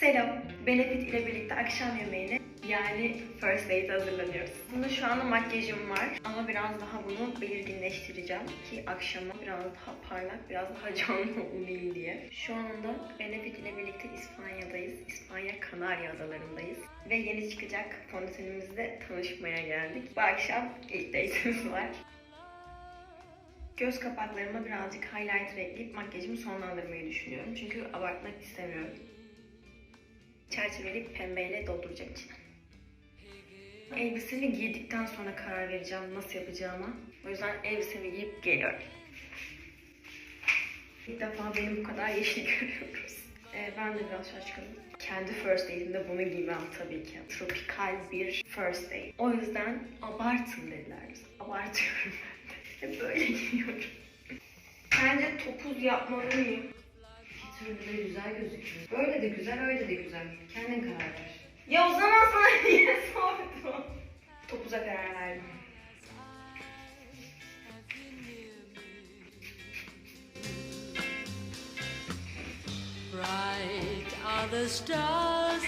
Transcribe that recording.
Selam. Benefit ile birlikte akşam yemeğine yani first date hazırlanıyoruz. Aslında şu anda makyajım var ama biraz daha bunu belirginleştireceğim ki akşama biraz daha parlak, biraz daha canlı olayım diye. Şu anda Benefit ile birlikte İspanya'dayız. İspanya Kanarya Adaları'ndayız. Ve yeni çıkacak fondötenimizle tanışmaya geldik. Bu akşam ilk date'imiz var. Göz kapaklarıma birazcık highlighter ekleyip makyajımı sonlandırmayı düşünüyorum. Çünkü abartmak istemiyorum çerçeveli pembeyle dolduracak içine. Elbisemi giydikten sonra karar vereceğim nasıl yapacağıma. O yüzden elbisemi giyip geliyorum. İlk defa benim bu kadar yeşil görüyoruz. Ee, ben de biraz şaşkınım. Kendi first date'imde bunu giymem tabii ki. Tropikal bir first date. O yüzden abartın dediler. Abartıyorum ben de. Böyle giyiyorum. Bence topuz yapmalıyım. De güzel gözüküyor. Böyle de güzel, öyle de güzel. Kendin karar ver. Ya o zaman sana niye sordum? Topuza karar verdim. Bright are the stars.